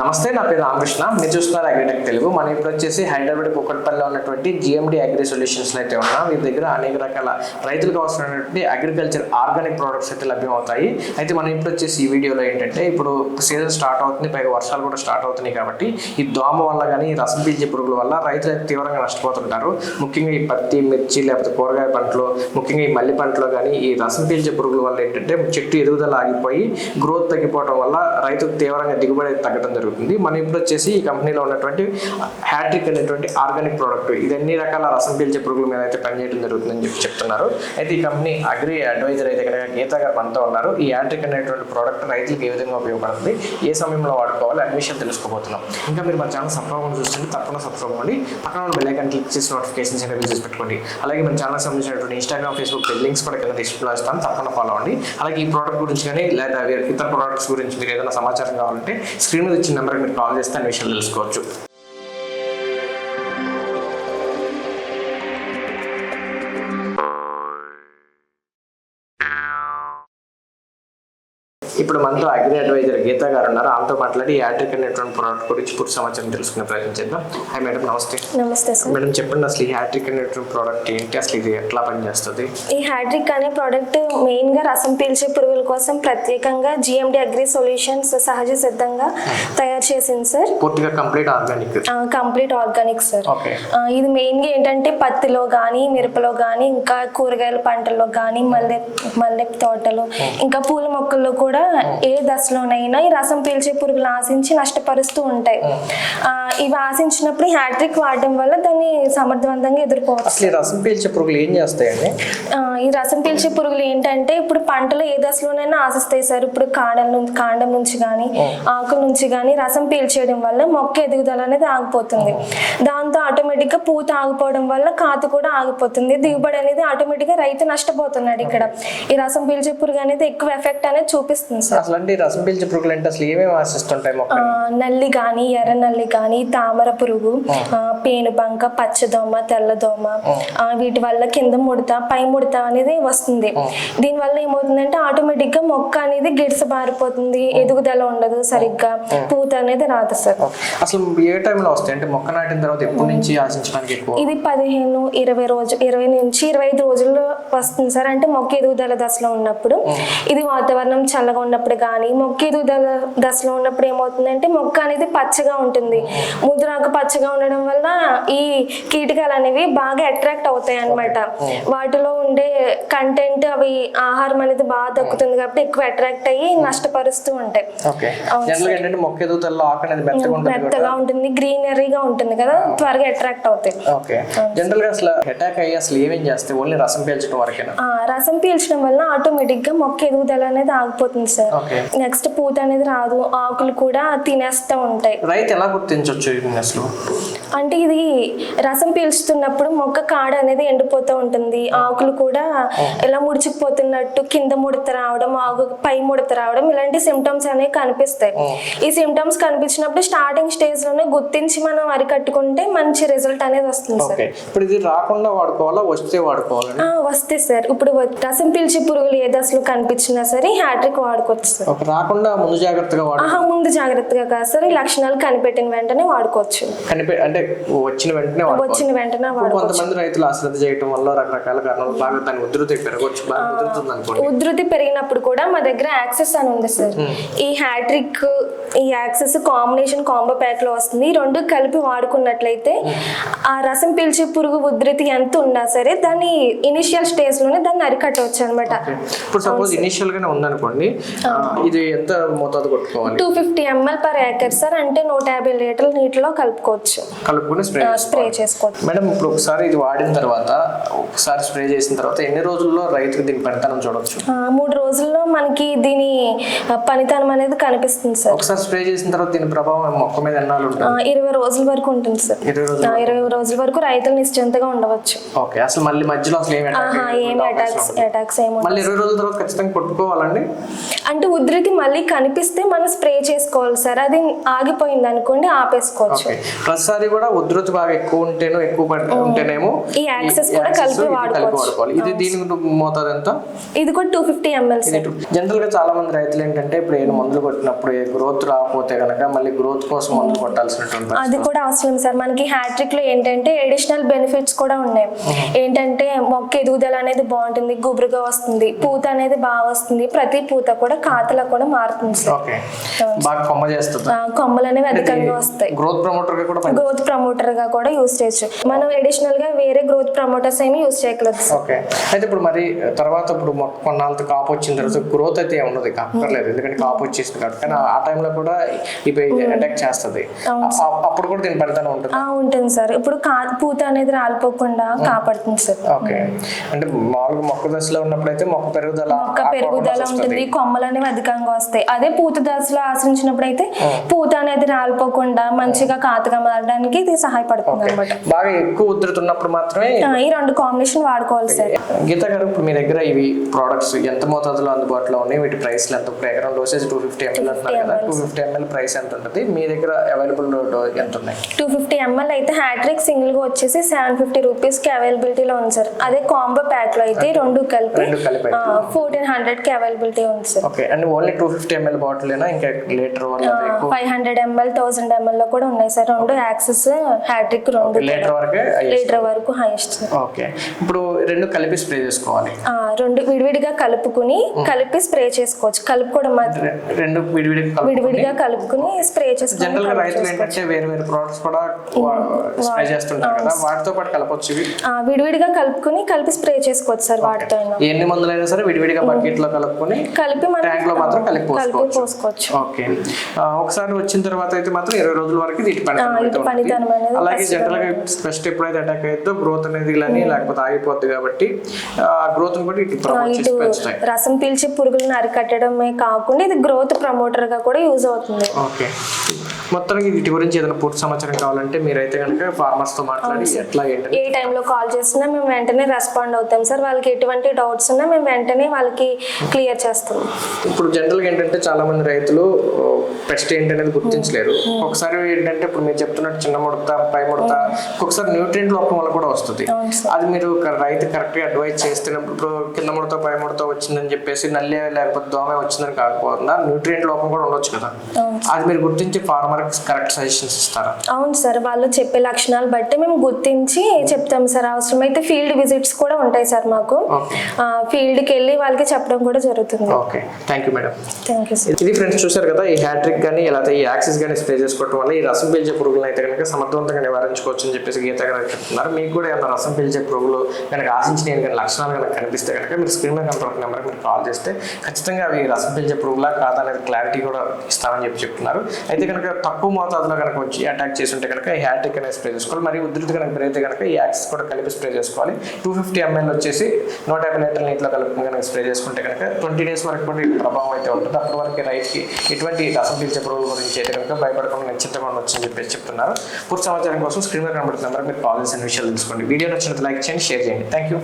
నమస్తే నా పేరు రామకృష్ణ. మీరు చూస్తున్నారు అగ్రిటెక్ తెలుగు మనం ఇప్పుడు వచ్చేసి హైదరాబాద్ కుక్కట్పల్లిలో ఉన్నటువంటి జిఎండి అగ్రి సొల్యూషన్స్ అయితే ఉన్నాం. వీరి దగ్గర అనేక రకాల రైతులకు అవసరమైనటువంటి అగ్రికల్చర్ ఆర్గానిక్ ప్రోడక్ట్స్ అయితే లభ్యమవుతాయి. అయితే మనం ఇప్పుడు వచ్చేసి ఈ వీడియోలో ఏంటంటే ఇప్పుడు సీజన్ స్టార్ట్ అవుతుంది పైగా వర్షాలు కూడా స్టార్ట్ అవుతున్నాయి కాబట్టి ఈ దోమ వల్ల కానీ ఈ రసం పీల్చే పురుగుల వల్ల రైతులు తీవ్రంగా నష్టపోతుంటారు. ముఖ్యంగా ఈ పత్తి మిర్చి లేకపోతే కూరగాయ పంటలు ముఖ్యంగా ఈ మల్లి పంటలో కానీ ఈ రసం పీల్చే పురుగుల వల్ల ఏంటంటే చెట్టు ఎదుగుదల ఆగిపోయి గ్రోత్ తగ్గిపోవడం వల్ల రైతుకు తీవ్రంగా దిగుబడి తగ్గడం జరుగుతుంది. మనం ఇప్పుడు వచ్చేసి ఈ కంపెనీలో ఉన్నటువంటి హ్యాట్రిక్ అనేటువంటి ఆర్గానిక్ ప్రోడక్ట్ ఇది అన్ని రకాల రసం పీల్చే పురుగుల మీద అయితే పనిచేయడం జరుగుతుందని చెప్పి చెప్తున్నారు. అయితే ఈ కంపెనీ అగ్రి అడ్వైజర్ అయితే కనుక గీతా గారు మనతో ఉన్నారు. ఈ హ్యాట్రిక్ అనేటువంటి ప్రోడక్ట్ రైతులకు ఏ విధంగా ఉపయోగపడుతుంది? ఏ సమయంలో వాడుకోవాలి? అన్ని తెలుసుకోబోతున్నాం. ఇంకా మీరు మన ఛానల్ సబ్స్క్రైబ్ చూస్తుంటే తప్పకుండా సబ్స్క్రైబ్ అవ్వండి. పక్కన బెల్ ఐకాన్ క్లిక్ చేసి నోటిఫికేషన్స్ అనేవి చేసి పెట్టుకోండి. అలాగే మన ఛానల్ సంబంధించినటువంటి ఇన్స్టాగ్రామ్ ఫేస్బుక్ లింక్స్ కూడా కింద డిస్ప్లే ఇస్తాను. తప్పకుండా ఫాలో అవ్వండి. అలాగే ఈ ప్రోడక్ట్ గురించి కానీ లేదా ఇతర ప్రోడక్ట్స్ గురించి మీరు ఏదైనా సమాచారం కావాలంటే స్క్రీన్ మీద ఇచ్చిన నెంబర్కి మీరు కాల్ చేస్తే అన్ని విషయాలు తెలుసుకోవచ్చు. ఇప్పుడు మనతో అగ్రి అడ్వైజర్ గీత గారు ఉన్నారు. ఆమెతో మాట్లాడి ఈ యాట్రిక్ అనేటువంటి ప్రోడక్ట్ గురించి పూర్తి సమాచారం తెలుసుకునే ప్రయత్నం చేద్దాం. హాయ్ మేడం నమస్తే. నమస్తే సార్. మేడం చెప్పండి అసలు ఈ హ్యాట్రిక్ అనేటువంటి ప్రోడక్ట్ ఏంటి? అసలు ఇది ఎట్లా పనిచేస్తుంది? ఈ హ్యాడ్రిక్ అనే ప్రోడక్ట్ మెయిన్గా రసం పీల్చే పురుగుల కోసం ప్రత్యేకంగా జిఎండి అగ్రి సొల్యూషన్స్ సహజ సిద్ధంగా తయారు చేసింది సార్. పూర్తిగా complete organic complete organic sir. ఇది మెయిన్గా ఏంటంటే పత్తిలో కానీ మిరపలో కానీ ఇంకా కూరగాయల పంటల్లో కానీ మల్లె మల్లె తోటలు ఇంకా పూల మొక్కల్లో కూడా ఏ దశలోనైనా ఈ రసం పీల్చే పురుగులు ఆశించి నష్టపరుస్తూ ఉంటాయి. ఆ, ఇవి ఆశించినప్పుడు హ్యాట్రిక్ వాడడం వల్ల దాన్ని సమర్థవంతంగా ఎదుర్కోవచ్చు. రసం పీల్చే పురుగులు ఏం చేస్తాయండి? ఈ రసం పీల్చే పురుగులు ఏంటంటే ఇప్పుడు పంటలు ఏ దశలోనైనా ఆశిస్తాయి సార్. ఇప్పుడు కాండం నుంచి కాండం నుంచి కానీ ఆకుల నుంచి కానీ రసం పీల్చేయడం వల్ల మొక్క ఎదుగుదల అనేది ఆగిపోతుంది. దాంతో ఆటోమేటిక్గా పూత ఆగిపోవడం వల్ల కాత కూడా ఆగిపోతుంది. దిగుబడి అనేది ఆటోమేటిక్గా రైతు నష్టపోతున్నాడు ఇక్కడ. ఈ రసం పీల్చే పురుగు అనేది ఎక్కువ ఎఫెక్ట్ అనేది చూపిస్తుంది. సార్ అసలు రసం పీల్చే పురుగులు అంటే అసలు ఏమేమి ఆశిస్తుంటాయి నల్లి కానీ ఎర్ర నల్లి కానీ తామర పురుగు పేనుబంక పచ్చదోమ తెల్లదోమ వీటి వల్ల కింద ముడత పై ముడత అనేది వస్తుంది. దీని వల్ల ఏమవుతుందంటే ఆటోమేటిక్గా మొక్క అనేది గిడస బారిపోతుంది ఎదుగుదల ఉండదు సరిగ్గా పూత అనేది రాదు సార్. అసలు ఏ టైంలో వస్తాయి? అంటే మొక్క నాటిన తర్వాత ఎప్పటి నుంచి ఆశించడానికి ఎక్కువ? ఇది పదిహేను ఇరవై రోజు ఇరవై నుంచి ఇరవై ఐదు రోజుల్లో వస్తుంది సార్. అంటే మొక్క ఎదుగుదల దశలో ఉన్నప్పుడు ఇది వాతావరణం చల్లగా ఉన్నప్పుడు కానీ మొక్క ఎదుగుదల దశలో ఉన్నప్పుడు ఏమవుతుందంటే మొక్క అనేది పచ్చగా ఉంటుంది. ముద్రాకు పచ్చగా ఉండడం వల్ల ఈ కీటకాలు అనేవి బాగా అట్రాక్ట్ అవుతాయి అన్నమాట. వాటిలో ఉండే కంటెంట్ అవి ఆహారం అనేది బాగా దక్కుతుంది కాబట్టి ఎక్కువ అట్రాక్ట్ అయ్యి నష్టపరుస్తూ ఉంటాయి. మెత్తగా ఉంటుంది గ్రీనరీగా ఉంటుంది కదా త్వరగా అట్రాక్ట్ అవుతాయి. ఓకే. జనరల్గా అసలు అటాక్ అయ్యి అసలు ఏమేం చేస్తే ఓన్లీ రసం పీల్చడం వరకేనా? ఆ, రసం పీల్చడం వల్ల ఆటోమేటిక్గా మొక్క ఎదుగుదల అనేది ఆగిపోతుంది సార్ నెక్స్ట్ పూత అనేది రాదు. ఆకులు కూడా తినేస్తూ ఉంటాయి. రైతు ఎలా గుర్తించవచ్చు అంటే ఇది రసం పీల్చుతున్నప్పుడు మొక్క కాడ అనేది ఎండిపోతూ ఉంటుంది. ఆకులు కూడా ఇలా ముడుచుకుపోతున్నట్టు కింద ముడత రావడం ఆకు పై ముడత రావడం ఇలాంటి సిమ్టమ్స్ అనేవి కనిపిస్తాయి. ఈ సిమ్టమ్స్ కనిపించినప్పుడు స్టార్టింగ్ స్టేజ్లోనే గుర్తించి మనం అరికట్టుకుంటే మంచి రిజల్ట్ అనేది వస్తుంది సార్ ఇప్పుడు ఇది రాకుండా వాడుకోవాలా? వస్తే వాడుకోవాలండి ఆ, వస్తే సార్ ఇప్పుడు రసం పీల్చే పురుగులు ఏ దశలో కనిపించినా సరే హ్యాట్రిక్ వాడుకోవచ్చు సార్ రాకుండా ముందు జాగ్రత్తగా ముందు జాగ్రత్తగా కాదు సార్ ఈ లక్షణాలు కనిపెట్టిన వెంటనే వాడుకోవచ్చు. కనిపి అంటే వచ్చిన వెంటనే వచ్చిన వెంటనే కొంతమంది రైతులు అశ్రద్ధ చేయటం వల్ల రకరకాల కారణాలు బాగా దాని ఉధృతి పెరగవచ్చు బాగా ఉధృతి పెరిగినప్పుడు కూడా మా దగ్గర యాక్సెస్ అని ఉంది సార్. ఈ హ్యాట్రిక్ ఈ యాక్సెస్ కాంబినేషన్ కాంబో ప్యాక్లో వస్తుంది రెండు కలిపి వాడుకున్నట్లయితే ఆ రసం పీల్చే పురుగు ఉధృతి ఎంత ఉన్నా సరే దాన్ని ఇనిషియల్ స్టేజ్లోనే దాన్ని అరికట్టవచ్చు అనమాట ఇప్పుడు సపోజ్ ఇనిషియల్ గానే ఉందనుకోండి ఇది ఎంత మోతాదు కొట్టుకోవాలి? Two fifty ML per acre sir. అంటే నూట యాభై లీటర్ల నీటిలో కలుపుకోవచ్చు. కలుపుకొని స్ప్రే స్ప్రే చేసుకోవచ్చు. మేడం ఇప్పుడు ఒకసారి ఇది వాడిన తర్వాత ఒకసారి స్ప్రే చేసిన తర్వాత ఎన్ని రోజుల్లో రైతుకు దీని పనితనం చూడొచ్చు? ఆ, మూడు రోజుల్లో మనకి దీని పనితనం అనేది కనిపిస్తుంది సార్. ఒకసారి స్ప్రే చేసిన తర్వాత దీని ప్రభావం మొక్క మీద ఎన్నాళ్ళు ఉంటుంది? ఇరవై రోజుల వరకు ఉంటుంది సార్. ఇరవై రోజులు ఆ, ఇరవై రోజుల వరకు రైతులు నిశ్చింతగా ఉండవచ్చు. ఓకే అసలు మళ్ళీ మధ్యలో అసలు ఏమి అటాక్స్. అటాక్స్ ఏమో మళ్ళీ ఇరవై రోజుల తర్వాత ఖచ్చితంగా కొట్టుకోవాలండి? అంటే ఉధృతి మళ్ళీ కనిపిస్తే మనం స్ప్రే చేసుకోవాలి సార్. అది ఆగిపోయింది అనుకోండి ఆపేసుకోవచ్చు ప్రతిసారి కూడా ఉధృతి బాగా ఎక్కువ ఉంటేనో ఎక్కువ ఉంటేనేమో ఈ యాక్సెస్ కూడా కలిపి. వాడుకోవాలి. ఇది దీని మోతాదు ఎంత? ఇది కూడా టూ ఫిఫ్టీ ఎంఎల్ జనరల్గా చాలా మంది రైతులు ఏంటంటే ఇప్పుడు ఏ మందులు కొట్టినప్పుడు గ్రోత్ రాకపోతే కనుక మళ్ళీ గ్రోత్ కోసం మందులు కొట్టాల్సినటువంటి అది కూడా అవసరం సార్ మనకి హ్యాట్రిక్లో ఏంటంటే ఎడిషనల్ బెనిఫిట్స్ కూడా ఉన్నాయి. ఏంటంటే మొక్క ఎదుగుదల అనేది బాగుంటుంది గుబురుగా వస్తుంది పూత అనేది బాగా వస్తుంది. ప్రతి పూత కూడా కాతలా కూడా మారుతుంది సార్ ఓకే. బాగా కొమ్మ చేస్తుంది. కొమ్మలు అనేవి అధికంగా వస్తాయి. గ్రోత్ ప్రమోటర్గా కూడా పని గ్రోత్ ప్రమోటర్గా కూడా యూస్ చేయొచ్చు. మనం ఎడిషనల్గా వేరే గ్రోత్ ప్రమోటర్స్ ఏమి యూస్ చేయట్లేదు సార్ ఓకే. అయితే ఇప్పుడు మరి తర్వాత ఇప్పుడు కొన్నాళ్ళతో కాపు వచ్చిన తర్వాత గ్రోత్ అయితే ఉండదు ఇక. అక్కర్లేదు. ఎందుకంటే కాపు వచ్చేసింది కాబట్టి. కానీ ఆ టైంలో కూడా ఇవి అటాక్ చేస్తుంది. అప్పుడు కూడా దీని ఫలితం ఉంటుంది. ఆ, ఉంటుంది సార్. ఇప్పుడు కా పూత అనేది రాలిపోకుండా కాపాడుతుంది సార్. ఓకే. అంటే మామూలుగా మొక్క దశలో ఉన్నప్పుడు అయితే మొక్క పెరుగుదల మొక్క పెరుగుదల ఉంటుంది. కొమ్మలు అనేవి అధికంగా వస్తాయి. అదే పూత దశలో ఆశ్రయించినప్పుడు అయితే పూత అనేది రాలిపోకుండా మంచిగా కాతగా మారడానికి ఇది సహాయపడుతుంది అనమాట బాగా ఎక్కువ ఉధృతున్నప్పుడు మాత్రమే ఈ రెండు కాంబినేషన్ వాడుకోవాలి సార్. గీత గారు ఇప్పుడు మీ దగ్గర ఇవి ప్రోడక్ట్స్ ఎంత మోతాదులో అందుబాటులో ఉన్నాయి? వీటి ప్రైస్ ఎంత? ఎకరం డోసేజ్ టూ ఫిఫ్టీ ఎంఎల్ అంటున్నారు కదా. టూ ఫిఫ్టీ ఎంఎల్ ప్రైస్ ఎంత ఉంటుంది? మీ దగ్గర అవైలబుల్ ఎంత ఉన్నాయి? టూ ఫిఫ్టీ ఎంఎల్ అయితే హ్యాట్రిక్ సింగిల్గా వచ్చేసి సెవెన్ ఫిఫ్టీ రూపీస్కి అవైలబిలిటీలో ఉంది సార్. అదే కాంబో ప్యాక్లో అయితే రెండు కలిపి ఫోర్టీన్ హండ్రెడ్కి అవైలబిలిటీ ఉంది sir. Okay. And only two fifty ML bottle ఇంకా litre five hundred ML thousand ఎంఎల్లో కూడా ఉన్నాయి సార్. రెండు యాక్సెస్ హ్యాట్రిక్ రెండు లీటర్ వరకే లీటర్ వరకు హైయెస్ట్ ఓకే. ఇప్పుడు రెండు కలిపి స్ప్రే చేసుకోవాలి. ఆ, రెండు విడివిడిగా కలుపుకుని కలిపి స్ప్రే చేసుకోవచ్చు. కలుపుకోవడం రెండు విడివిడి కలిపి విడివిడిగా కలుపుకుని స్ప్రే చేసుకుని జనరల్గా రైతులు ఏంటంటే వేరు వేరు ప్రోడక్ట్స్ కూడా స్ప్రే చేస్తుంటారు కదా. వాటితో పాటు కలపొచ్చు విడివిడిగా కలుపుకుని కలిపి స్ప్రే చేసుకోవచ్చు సార్ వాటితో. ఎన్ని మందులైనా సరే విడివిడిగా బకెట్లో కలుపుకొని కలిపి ట్యాంక్లో మాత్రం కలిపి పోసుకోవచ్చు. ఓకే. ఒకసారి వచ్చిన తర్వాత అయితే మాత్రం ఇరవై రోజుల వరకు ఇది పనితనం అయితే అనేది అలాగే జనరల్గా ఫస్ట్ ఎప్పుడైతే అటాక్ అవుతుందో గ్రోత్ అనేది కానీ లేకపోతే ఆగిపోద్ది కాబట్టి ఆ గ్రోత్ కూడా ఇటు రసం పీల్చే పురుగులను అరికట్టడమే కాకుండా ఇది గ్రోత్ ప్రమోటర్గా కూడా యూజ్ అవుతుంది. ఓకే. మొత్తానికి వీటి గురించి ఏదైనా పూర్తి సమాచారం కావాలంటే మీరైతే కనుక ఫార్మర్స్తో మాట్లాడి ఎట్లా ఏంటని ఏ టైంలో కాల్ చేసినా మేము వెంటనే రెస్పాండ్ అవుతాం సార్. వాళ్ళకి ఎటువంటి డౌట్స్ ఉన్నా మేము వెంటనే వాళ్ళకి క్లియర్ చేస్తాం. ఇప్పుడు జనరల్గా ఏంటంటే చాలా మంది రైతులు పెస్ట్ ఏంటి అనేది గుర్తించలేరు ఒకసారి ఏంటంటే ఇప్పుడు మీరు చెప్తున్నట్టు చిన్న ముడత పై ముడత ఒక్కొక్కసారి న్యూట్రియంట్ లోపం వల్ల కూడా వస్తుంది. అది మీరు రైతు కరెక్ట్గా అడ్వైస్ చేస్తున్నప్పుడు ఇప్పుడు కింద ముడత పై ముడత వచ్చిందని చెప్పేసి నల్లి లేకపోతే దోమ వచ్చిందని కాకపోకుండా న్యూట్రియంట్ లోపం కూడా ఉండొచ్చు కదా. అది మీరు గుర్తించి ఫార్మర్ కరెక్ట్ సజెషన్స్ ఇస్తారా? అవును సార్ వాళ్ళు చెప్పే లక్షణాలు బట్టి మేము గుర్తించి చెప్తాం సార్. అవసరమైతే ఫీల్డ్ విజిట్స్ కూడా ఉంటాయి సార్ మాకు. ఓకే. ఫీల్డ్కి వెళ్ళి వాళ్ళకి చెప్పడం కూడా జరుగుతుంది. Okay. Thank you madam thank you ఇది ఫ్రెండ్స్ చూశారు కదా ఈ హ్యాట్రిక్ కానీ ఇలా ఈ యాక్సిస్ కానీ స్ప్రే చేసుకోవడం వల్ల ఈ రసం పీల్చే పురుగులను అయితే కనుక సమర్థవంతంగా నివారించుకోవచ్చు అని చెప్పేసి గీత గారు చెప్తున్నారు. మీకు కూడా ఏమైనా రసం పీల్చే పురుగులు కనుక ఆశించిన లక్షణాలు కనుక కనిపిస్తే కనుక మీరు స్క్రీన్ మీద కనపడుతున్న నెంబర్కి మీరు కాల్ చేస్తే ఖచ్చితంగా అవి రసం పీల్చే పురుగులా కాదా అనేది క్లారిటీ కూడా ఇస్తామని చెప్పి చెప్తున్నారు. అయితే కనుక తక్కువ మోతాదులో కనుక వచ్చి అటాక్ చేస్తుంటే కనుక ఈ హ్యాట్రిక్ అనేది స్ప్రే చేసుకోవాలి. మరియు ఉధృతి కనుక పెరిగితే కనుక ఈ యాక్సెస్ కూడా కలిపి స్ప్రే చేసుకోవాలి. టూ ఫిఫ్టీ ఎంఎల్ వచ్చేసి నూట యాభై లీటర్ల నీటిలో కలుపుకుని కనుక స్ప్రే చేసుకుంటే కనుక ట్వంటీ డేస్ వరకు కూడా ప్రభావం అయితే ఉంటుంది. అప్పటి వరకు రైతుకి ఎటువంటి రసం పీల్చే పురుగుల గురించి అయితే కనుక భయపడకుండా నిశ్చితంగా ఉండొచ్చు అని చెప్పేసి చెప్తున్నారు. పూర్తి సమాచారం కోసం స్క్రీన్ మీద కనబడుతున్న మీరు కాల్ చేసిన విషయాలు తెలుసుకోండి. వీడియో నచ్చినట్టు లైక్ చేయండి షేర్ చేయండి. Thank you